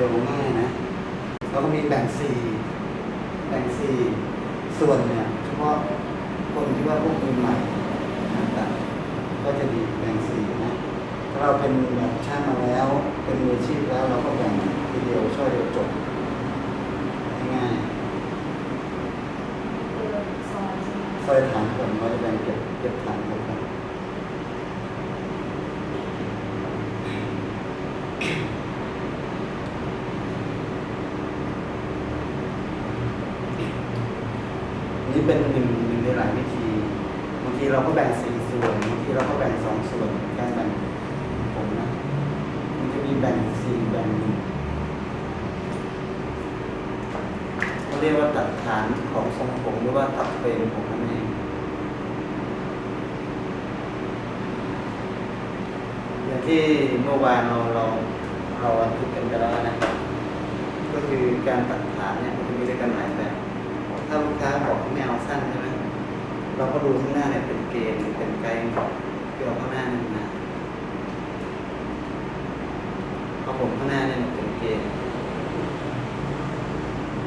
ร็วง่ายนะเราก็มีแบ่งสี่แบ่งสี่ส่วนเนี่ยเฉพาะคนที่ว่าพวกมือใหม่ต่างๆก็จะดีแบ่งสี่นะถ้าเราเป็นแบบช่างมาแล้ว เป็นมืออาชีพแล้วเราก็แบ่งทีเดียวช่วยเดียวจบง่ายคือซอยใช่ไหมๆซอยฐานก่อนเราจะแบ่งเก็บเก็บฐานก่อนครับ นี่เป็นหนึ่งหนึ่งในหลายวิธีบางทีเราก็แบ่งสี่ส่วนบางทีเราก็แบ่งสองส่วนการแบ่งผมนะมันจะมีแบ่งสี่แบ่งเขาเรียกว่าตัดฐานของทรงผมหรือว่าตัดเฟรมผมนั่นเองอย่างที่เมื่อวานเราเราเราบันทึกกันไปแล้วนะก็คือการตัดฐานเนี่ยมันจะมีด้วยกันหลายแบ ถ้าลูกค้าบอกเขาไม่เอาสั้นใช่ไหมเราก็ดูข้างหน้าเนี่ยเป็นเกณฑ์เป็นไกด์ที่เอาข้างหน้านี่นะเอาผมข้างหน้าเนี่ยเป็นเกณฑ์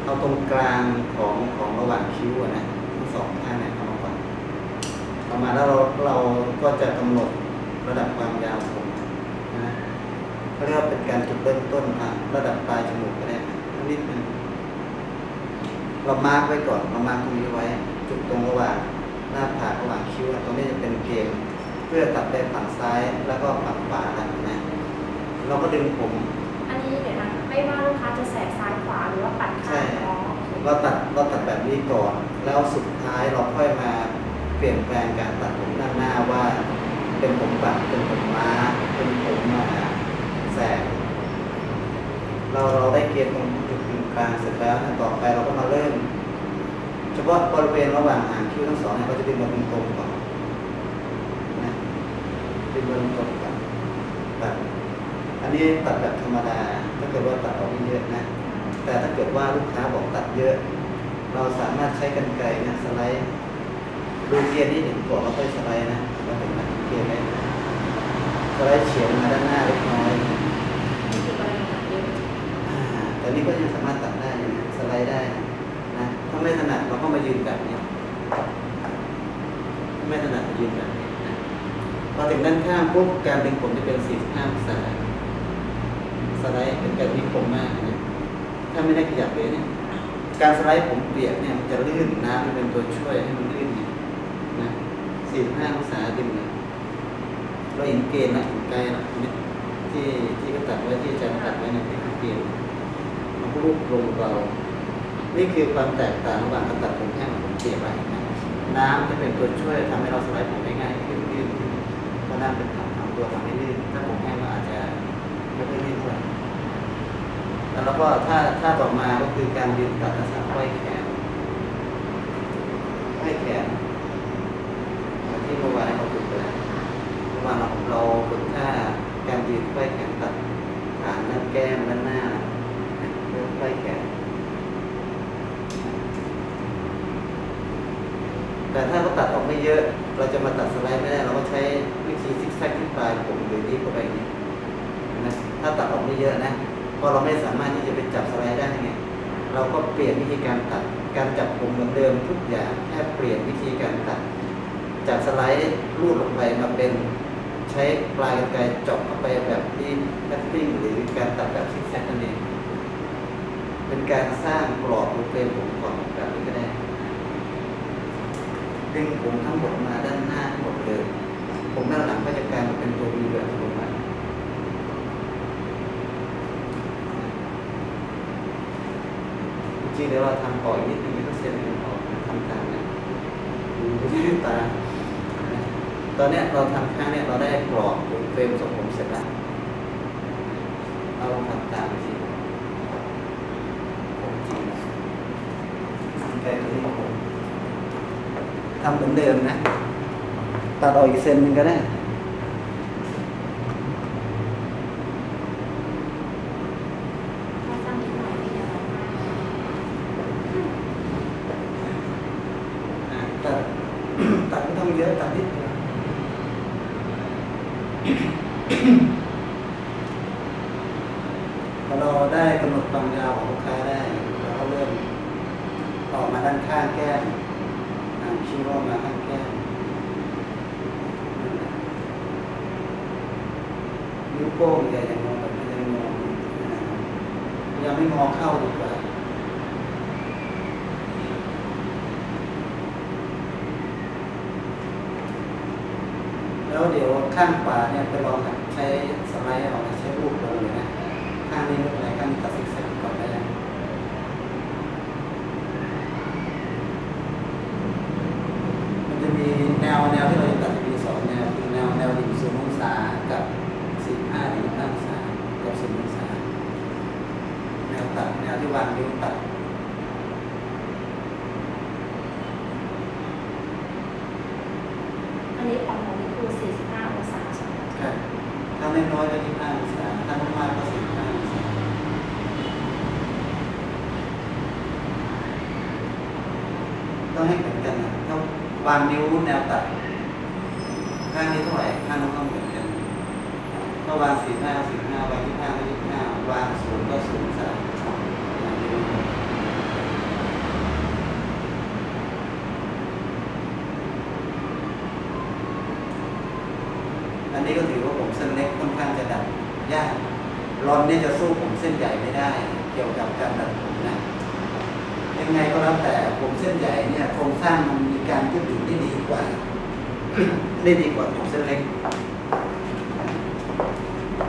เอาตรงกลางของของระหว่างคิ้วนะทั้งสองข้างเนี่ยเอามาก่อนเอามาแล้วเราเราก็จะกำหนดระดับความยาวผมนะเขาเรียกว่าเป็นการจุดเริ่มต้นอะระดับปลายจมูกก็ได้นะนิดนึง เรามาร์กไว้ก่อนเรามาร์กตรงนี้ไว้ จุดตรงระหว่างหน้าผากระหว่างคิ้วอะตรงนี้จะเป็นเกณฑ์เพื่อตัดไปฝั่งซ้ายแล้วก็ฝั่งขวานะนะเราก็ดึงผม อันนี้เดี๋ยวนะไม่ว่าลูกค้าจะแสกซ้ายขวาหรือว่าปัดข้างอ๋อโอเคเราตัดเราตัดแบบนี้ก่อน แล้วสุดท้ายเราค่อยมาเปลี่ยนแปลงการตัดผมด้านหน้าว่า เป็นผมปัดเป็นผมม้าเป็นผมมาแสกเราเราได้เกณฑ์ตรงจุด กลางเสร็จแล้วต่อไปเราก็มาเริ่มเฉพาะบริเวณระหว่างหางคิ้วทั้งสองเนี่ยเราจะดึงมาเป็นตรงก่อนนะดึงมาเป็นตรงก่อนตัดอันนี้ตัดแบบธรรมดา ถ้าเกิดว่าตัดออกไม่เยอะนะ แต่ถ้าเกิดว่าลูกค้าบอกตัดเยอะ เราสามารถใช้กรรไกรนะสไลด์ดูเกียร์นี่เห็นก่อนแล้วค่อยสไลด์นะเราเป็นนักเกียร์ไหมสไลด์เฉียงมาด้านหน้าเล็กน้อย นี่คือประเด็นเยอะ อ่า แต่นี่ก็ยังสามารถตัดได้นะสไลด์ได้นะถ้าไม่ถนัดเราก็มายืนแบบนี้ถ้าไม่ถนัดมายืนแบบนี้นะพอถึงด้านข้างปุ๊บการดึงผมจะเป็น45องศาสไลด์เป็นการที่คมมากนะถ้าไม่ได้ขยับเลยเนี่ยการสไลด์ผมเปียกเนี่ยมันจะลื่นน้ำมันเป็นตัวช่วยให้มันลื่นเนี่ยนะ45องศาดึงเนี่ยเราเห็นเกณฑ์นะเห็นไกลนะที่ที่เขาตัดไว้ที่อาจารย์ตัดไว้เนยที่เกณฑ์ รูปลงเบานี่คือความแตกต่างระหว่างการตัดผมแห้งกับผมเปียกไปน้ำจะเป็นตัวช่วยทำให้เราสไลด์ผมได้ง่ายขึ้นลื่นขึ้นเพราะน้ำเป็นทำทำตัวทำให้ลื่นถ้าผมแห้งก็อาจจะไม่ค่อยลื่นเท่าไหร่แล้วก็ถ้าถ้าต่อมาก็คือการยืนตัดลักษณะห้อยแขนห้อยแขนที่เมื่อวานเราฝึกไปแล้วเมื่อวานเราเราฝึกท่าการยืนห้อยแขนตัดฐานด้านแก้มด้านหน้า ใกล้แขนแต่ถ้าเขาตัดออกไม่เยอะ เราจะมาตัดสไลด์ไม่ได้ เราก็ใช้วิธีซิกแซกที่ปลายผมหรือที่เข้าไปนี้นะถ้าตัดออกไม่เยอะนะเพราะเราไม่สามารถที่จะไปจับสไลด์ได้ไงเราก็เปลี่ยนวิธีการตัด การจับผมเหมือนเดิมทุกอย่างแค่เปลี่ยนวิธีการตัด จากสไลด์ลูดลงไปมาเป็นใช้ปลายกรรไกรเจาะเข้าไปแบบที่แคตติ้งหรือการตัดแบบซิกแซกนั่นเอง เป็นการสร้างกรอบบริเวณผมก่อนแบบนี้ก็ได้ดึงผมทั้งหมดมาด้านหน้าทั้งหมดเลย ผมด้านหลังก็จะกลายมาเป็นตัววีแบบอัตโนมัติจริงๆเดี๋ยวเราทำต่ออีกนิดนึงไม่ต้องเซ็นเลยออกทำตามนะดูที่ตาตอนนี้เราทำข้างเนี้ยเราได้กรอบรือเฟรมทรงผมเสร็จแล้วเราลองทำตามสิ ผมจริง ทำเหมือนเดิมนะ ตัดออกอีกเซนหนึ่งก็ได้ ถ้าตั้งนิดหน่อยไม่เยอะมาก อ่าตัด ตัดไม่ต้องเยอะตัดนิดเดียวพอเราได้กำหนดความยาวของลูกค้าได้เราก็เริ่มต่อมาด้านข้างแก้มอ่าชี้ว่ามาข้างแก้มนิ้ว โป้งอย่าอย่างงอแบบนี้ยังงออ่ายังไม่งอเข้าดีกว่าแล้วเดี๋ยวข้างขวาเนี่ยไปลองใช้สไลด์ออกใช้รูปลงเลยนะ ข้างนี้ไม่เป็นไรข้างนี้ตัดสิกแซกก่อนได้แล้วมันจะมีแนวแนวที่เราจะตัดจะมีสองแนวคือแนวแนวดิ่งศูนย์องศากับสี่ห้าถึงห้าองศากับศูนย์องศาแนวตัดแนวที่วางนิ้วตัด อันนี้ของหนูนี่คือ 45 องศาใช่ไหมคะ ครับ ถ้าไม่น้อยก็ที่ห้าองศาถ้ามากๆก็สี่ห้าองศาต้องให้เหมือนกันนะถ้าวางนิ้วแนวตัดข้างนี้เท่าไหร่ข้างนู้นต้องเหมือนกันถ้าวางสี่ห้าสี่ห้าวางที่ห้าก็ที่ห้าวางศูนย์ก็ศูนย์สาม อันนี้ก็ถือว่าผมเส้นเล็กค่อนข้างจะดัดยากรอนนี่จะสู้ผมเส้นใหญ่ไม่ได้ เกี่ยวกับการดัดผมนะยังไงก็แล้วแต่ผมเส้นใหญ่เนี่ยโครงสร้างมันมีการยืดหยุ่นได้ดีกว่า ได้ดีกว่าผมเส้นเล็ก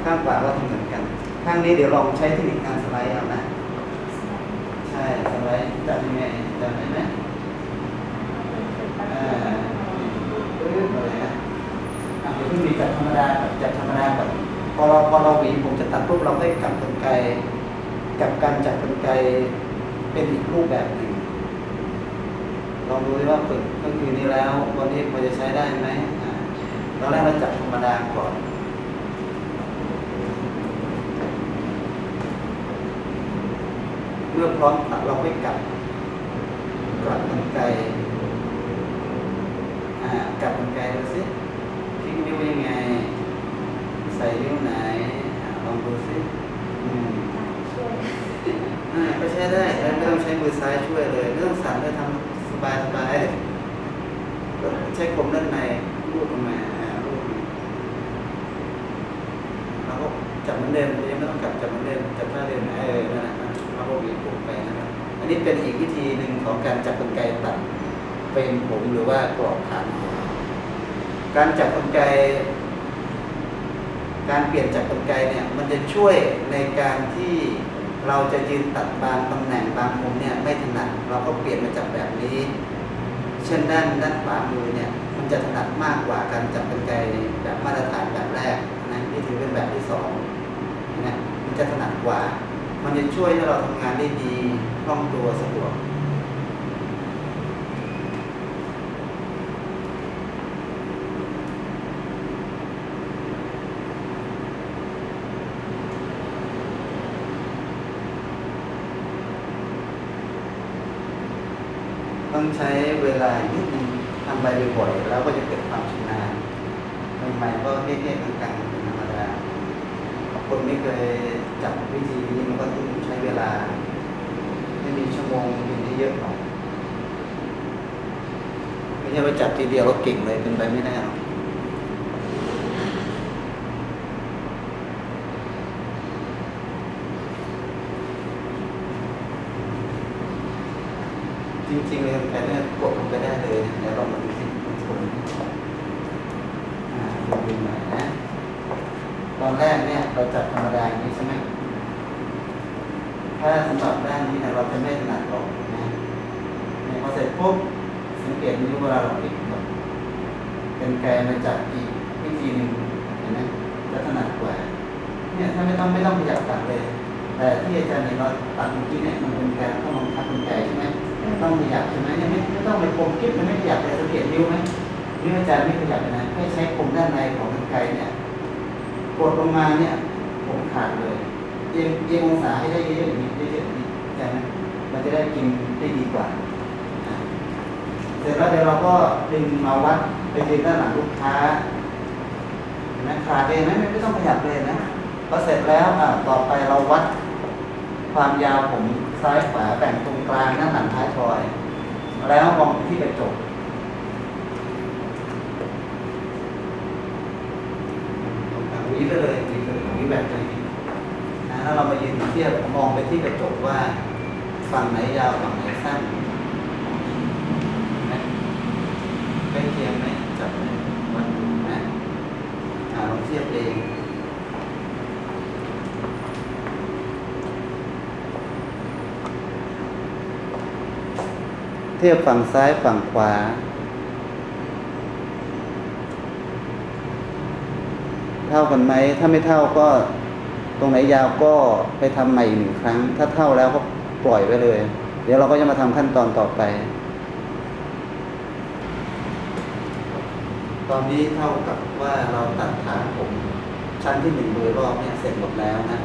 ข้างขวาก็ทำเหมือนกัน ข้างนี้เดี๋ยวลองใช้เทคนิคการสไลด์เอานะ ใช่สไลด์จับยังไงจับได้ไหมอ่าปึ๊บอะไรนะ อะเดี๋ยวเพิ่งมีจับธรรมดากับจับธรรมดากับพอเราพอเราหวีผมจะตัดปุ๊บเราได้กลับกลไกกับการจับกลไกเป็นอีกรูปแบบหนึ่งลองดูดิว่าฝึกเมื่อคืนนี้แล้ว วันนี้พอจะใช้ได้ไหมอ่าตอนแรกเราจับธรรมดาก่อนเมื่อพร้อมตัดเราไม่กลับกลับกลไก่กลับกลไกดูสิทิ้ง นิ้วยังไง ใส่นิ้วไหนอ่าลองดูสิอืมช่วยอ่าก็ใช้ได้แล้วไม่ต้องใช้มือซ้ายช่วยเลยไม่ต้องสั่นเลยทำสบายสบายก็ใช้คมด้านในรูดออกมาอ่ารูดแล้วก็จับเหมือนเดิมยังไม่ต้องกลับจับเหมือนเดิมจับท่าเดิมเออนั่นแหละแล้วก็หวีผมไปนะครับอันนี้เป็นอีกวิธีหนึ่งของการจับกลไกตัดเป็นผมหรือว่ากรอบฐานผม การจับกลไก การเปลี่ยนจากกลไกเนี่ยมันจะช่วยในการที่เราจะยืนตัดบางตำแหน่งบางมุมเนี่ยไม่ถนัดเราก็เปลี่ยนมาจากแบบนี้ เช่นด้านด้านขวามือเนี่ยมันจะถนัดมากกว่าการจับกลไกแบบมาตรฐานแบบแรกนะนี่ถือเป็นแบบที่สองนะมันจะถนัดกว่า มันจะช่วยให้เราทำงานได้ดีคล่องตัวสะดวก ต้องใช้เวลานิดนึงทำ ไปบ่อยๆแล้วก็จะเกิดความชำนาญใหม่ๆก็เท่ๆกลางๆเป็นธรรมดาคนไม่เคยจับวิธีนี้มันก็ต้องใช้เวลา ไม่มีชั่วโมงบินที่เยอะหรอกไม่ใช่ว่าจับทีเดียวแล้วเก่งเลยเป็นไปไม่ได้หรอกจริงๆเลยแค่นี้กดลงไปได้เลยเดี๋ยวลองมา นผลอ่าดูดูหน่อยนะ ตอนแรกเนี่ยเราจับธรรมดาอย่างนี้ใช่ไหมถ้าสำหรับด้านนี้นี่เราจะไม่ถนัดออกนะเนี่ยพอเสร็จปุ๊บสังเกตนิ้วเวลาเราพลิกแบบเป็นไกลมาจับอีกวิธีหนึ่งเห็นไหมจะถนัดกว่าเนี่ยถ้าไม่ต้องไม่ต้องขยับตัดเลย แต่ที่อาจารย์เนี่ยเราตัดเมื่อกี้เนี่ยมันเป็นการต้องบังคับกลไกใช่ไหมต้องขยับใช่ไหมเนี่ยไม่ไม่ต้องไปคมกิ๊บมันไม่ขยับเลยสังเกตนิ้วไหม นี่อาจารย์ไม่ขยับนะให้ใช้คมด้านในของกรรไกรเนี่ยกดลงมาเนี่ย ผมขาดเลยเอียงเอียงองศาให้ได้เยอะๆอย่างนี้เยอะๆนี้อาจารย์นะมันจะได้กินได้ดีกว่าเสร็จแล้วเดี๋ยวเราก็ดึงมาวัดไปยืนด้านหลังลูกค้าเห็นไหมขาดเลยไหมไม่ต้องขยับเลยนะพอเสร็จแล้วอะต่อไปเราวัดความยาวผมซ้ายขวาแบ่งตรงกลางหน้าหลังท้ายทอย แล้วมองที่กระจก ตรงกลางหวีไปเลยหวีไปเลยหวีแบบไหนนะแล้วเรามายืนเทียบมองไปที่กระจกว่าฝั่งไหนยาวฝั่งไหนสั้นใกล้เคียงไหมจับไหมวัดดูนะอ่าลองเทียบเองเทียบฝั่งซ้ายฝั่งขวา เท่ากันไหม ถ้าไม่เท่าก็ตรงไหนยาวก็ไปทำใหม่อีกหนึ่งครั้ง ถ้าเท่าแล้วก็ปล่อยไว้เลย เดี๋ยวเราก็จะมาทำขั้นตอนต่อไป ตอนนี้เท่ากับว่าเราตัดฐานผมชั้นที่หนึ่งโดยรอบเนี่ยเสร็จหมดแล้วนะ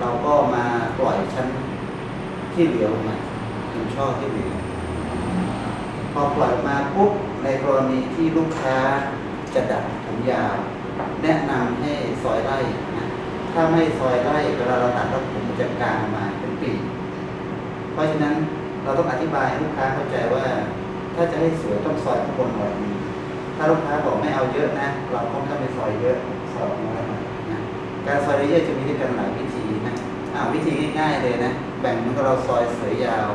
เราก็มาปล่อยชั้นที่เหลือออกมาเป็นช่อที่เหลือพอปล่อยมาปุ๊บในกรณีที่ลูกค้าจะดัดผมยาว แนะนำให้ซอยไล่นะถ้าไม่ซอยไล่เวลาเราตัดแล้วผมมันจะกางมาเป็นปีเพราะฉะนั้นเราต้องอธิบายให้ลูกค้าเข้าใจว่า ถ้าจะให้สวยต้องซอยข้างบนหน่อยถ้าลูกค้าบอกไม่เอาเยอะนะ เราต้องถ้าไปซอยเยอะซอยน้อยหน่อยนะการซอยเยอะจะมีด้วยกันหลายวิธีนะอ่าวิธีง่ายๆเลยนะแบ่งเหมันก็เราซอยเสยยาว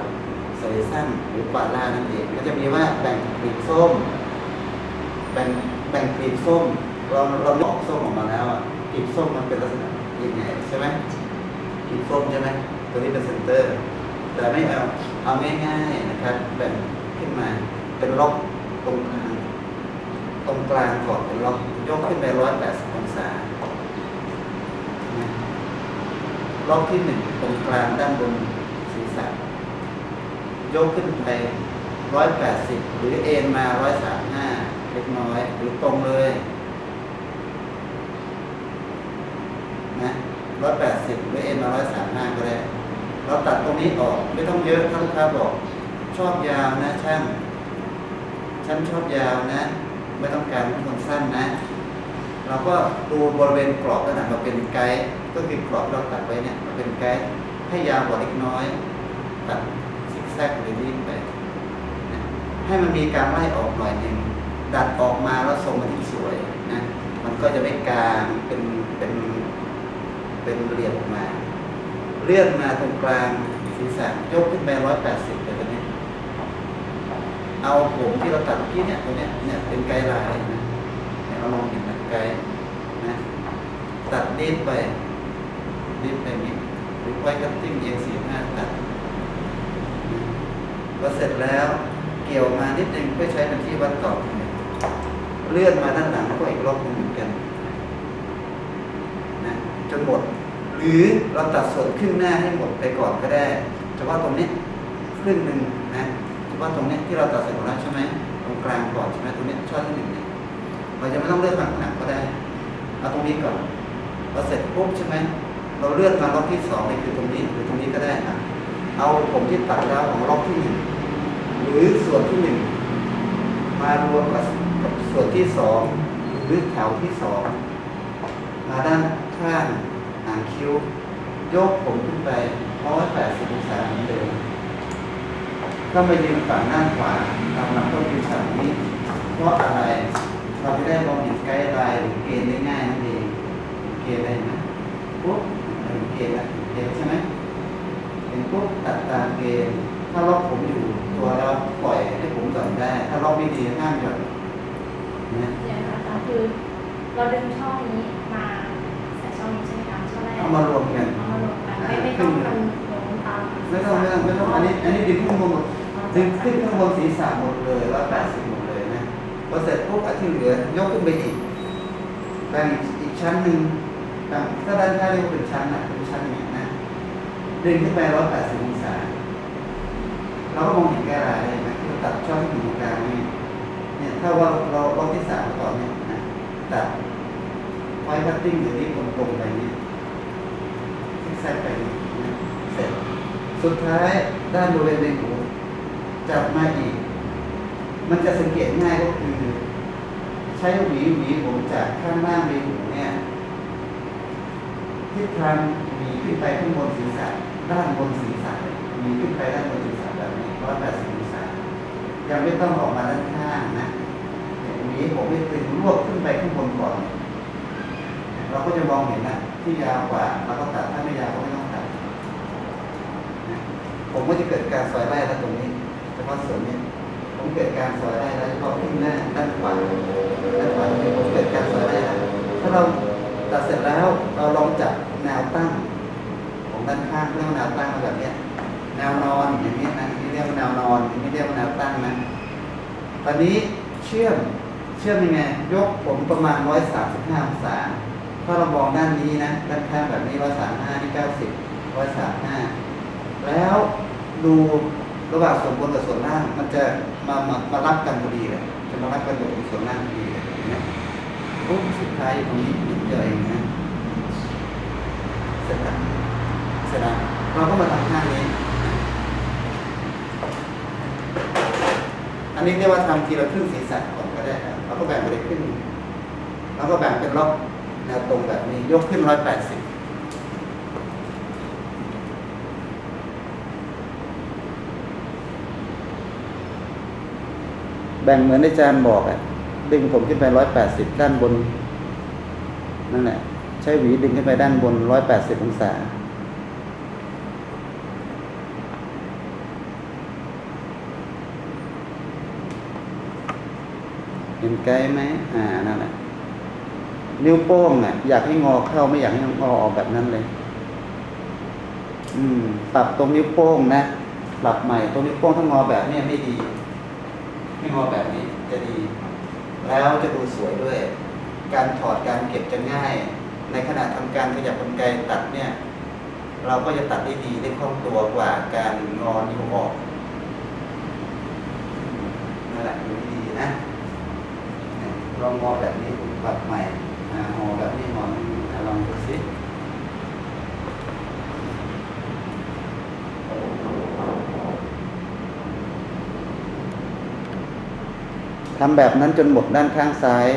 เสยสั้นหรือปาดล่านั่นเองก็จะมีว่าแบ่งกลีบส้มแบ่งแบ่งกลีบส้ม เราเราออกส้มออกมาแล้วอะกลีบส้มมันเป็นลักษณะยังไงใช่ไหมกลีบส้มใช่ไหมตัวนี้เป็นเซนเตอร์ แต่ไม่เอาเอาง่ายๆนะครับแบ่งขึ้นมาเป็นล็อกตรงกลางตรงกลางก่อนเป็นล็อกยกขึ้นไปร้อยแปดสิบองศาล็อกที่หนึ่งตรงกลางด้านบนศีรษะยกขึ้นไปร้อยแปดสิบหรือเอ็นมาร้อยสามห้าเล็กน้อย หรือตรงเลย นะร้อยแปดสิบหรือเอ็นมร้อยสามห้าก็ได้ เราตัดตรงนี้ออกไม่ต้องเยอะถ้าลูกค้าบอกชอบยาวนะช่างฉันชอบยาวนะ ไม่ต้องการให้คนสั้นนะ เราก็ดูบริเวณกรอบขนาดมาเป็นไกด์ก็คือกรอบเราตัดไว้เนี่ยมาเป็นไกด์ให้ยาวกว่าเล็กน้อย ตัดซิกแซกหรือวิ่งไปให้มันมีการไล่ออกหน่อยหนึ่งดัดออกมาแล้วทรงมันที่สวยนะมันก็จะไม่กลางเป็นเป็น เป็นเหลี่ยมออกมา เลื่อนมาตรงกลางศีรษะยกขึ้นไปร้อยแปดสิบเลยตรงนี้เอาผมที่เราตัดเมื่อกี้เนี่ยตรงเนี้ยเนี่ยเป็นไกด์ไลน์นะเนี่ยเรามองเห็นนะไกด์นะตัดนิดไปนิดไปนิดหรือไว้คัตติ้งเอียงสี่ห้าตัดพอเสร็จแล้วเกี่ยวมานิดนึงเพื่อใช้เป็นที่วัดต่อเลื่อนมาด้านหลังก็อีกรอบหนึงเหมือนกันนะจนหมด หรือเราตัดส่วนครึ่งหน้าให้หมดไปก่อนก็ได้เฉพาะตรงนี้ครึ่งหนึ่งนะเฉพาะตรงนี้ที่เราตัดเสร็จแล้วใช่ไหมตรงกลางก่อนใช่ไหมตรงนี้ช่อที่หนึ่งเนี่ยเราจะไม่ต้องเลื่อนมาข้างหลังก็ได้เอาตรงนี้ก่อนพอเสร็จปุ๊บใช่ไหมเราเลื่อนมารอบที่สองนี่คือตรงนี้หรือตรงนี้ก็ได้อะเอาผมที่ตัดแล้วของรอบที่หนึ่งหรือส่วนที่หนึ่งมารวมกับส่วนที่สองหรือแถวที่สองมาด้านข้าง คิ้ว ยกผมขึ้นไปร้อยแปดสิบองศาเหมือนเดิมก็ไปยืนฝั่งด้านขวาตามลำต้นยืนฝั่งนี้ เพราะอะไร เราจะได้มองเห็นไกด์ไลน์หรือเกณฑ์ได้ง่ายนั่นเองเกณฑ์ได้ไหมปุ๊บเกณฑ์ล้วเห็นเกณฑ์ใช่ไหมเห็นปุ๊บตัดตามเกณฑ์ถ้าล็อกผมอยู่ตัวแล้วปล่อยให้ผมหย่อนได้ ถ้าล็อกไม่ดีห้ามหย่อนนะเดี๋ยวนะคะคือเราดึงช่องนี้มาใส่ช่องนี้ใช่ไหม มารวมกันเอามารวมกันไม่ไม่ต้องมันลงตามไม่ต้องไม่ต้องไม่ต้องอันนี้อันนี้ดึงขึ้นบนหมดดึงขึ้นข้างบนศีรษะหมดเลยร้อยแปดสิบหมดเลยนะพอเสร็จปุ๊บอันที่เหลือยกขึ้นไปอีกแบ่งอีกชั้นหนึ่งแบ่งถ้าด้านข้างเรียกว่าเป็นชั้นนะเป็นชั้นอย่างนี้นะดึงขึ้นไปร้อยแปดสิบองศาเราก็มองเห็นแก้รายได้ไหมที่เราตัดช่องที่อยู่ตรงกลางนี่เนี่ยถ้าว่าเราล็อกที่สามก่อนเนี่ยนะตัดไว้คัตติ้งหรือที่ตรงๆไปเนี่ย ซกแซกไปเสร็จสุดท้ายด้านบริเวณในหูจับมาอีก มันจะสังเกตง่ายก็คือ ใช้หวีหวีผมจากข้างล่างในหูเนี่ยทิศทางหวีขึ้นไปข้างบนศีรษะด้านบนศีรษะหวีขึ้นไปด้านบนศีรษะแบบนี้ร้อยแปดสิบองศายังไม่ต้องออกมาด้านข้างนะหวีผมไม่ตึงรวบขึ้นไปข้างบนก่อนเราก็จะมองเห็นนะ ที่ยาวกว่าเราก็ตัดถ้าไม่ยาวก็ไม่ต้องตัดผมก็จะเกิดการซอยไล่แล้วตรงนี้เฉพาะส่วนนี้ ผมเกิดการซอยไล่แล้วเฉพาะขึ้นหน้าด้านขวาด้านขวาผมเกิดการซอยไล่แล้วถ้าเราตัดเสร็จแล้วเราลองจับแนวตั้งของด้านข้างเรียกว่าแนวตั้งแบบนี้แนวนอนอย่างนี้นะนี่เรียกว่าแนวนอนอันนี้เรียกว่าแนวตั้งนะตอนนี้เชื่อมเชื่อมยังไงยกผมประมาณร้อยสามสิบห้าองศา ถ้าเรามองด้านนี้นะด้านข้างแบบนี้ร้อยสามห้านี่เก้าสิบร้อยสามห้าแล้วดูระหว่างส่วนบนกับส่วนล่าง มันจะมามามารับกันพอดีเลยจะมารับกันอยู่ส่วนล่างพอดีเลยนไหมโอ้สุดท้ายตรงนี้นิดเดียวเองนะเสร็จแล้วเสร็จแล้วเราก็มาทำข้างนี้ อันนี้เรียกว่าทำทีละครึ่งศีรษะก่อนก็ได้เราก็แบ่งไปเลยครึ่งแล้วก็แบ่งเป็นล็อก แนวตรงแบบนี้ยกขึ้นร้อยแบ่งเหมือนอาจารย์บอกอะ ดึงผมขึ้นไปร้อยแปดสิบด้านบน นั่นแหละ ใช้หวีดึงขึ้นไปด้านบนร้อยแปดสิบองศา เห็นไกลไหมอ่า นั่นแหละ นิ้วโป้งอะอยากให้งอเข้าไม่อยากให้งอออกแบบนั้นเลย อืม ปรับตรงนิ้วโป้งนะปรับใหม่ตรงนิ้วโป้งถ้างอแบบนี้ไม่ดี ไม่งอแบบนี้จะดี แล้วจะดูสวยด้วย การถอดการเก็บจะง่าย ในขณะทำการขยับกรรไกตัดเนี่ย เราก็จะตัดได้ดีได้คล่องตัวกว่าการงอนิ้วออกนั่นแหละดูดีนะเนี่ยลองงอแบบนี้ปรับใหม่อ่างอแบบนี้งออะลองดูสิ ทำแบบนั้นจนหมดด้านข้างซ้าย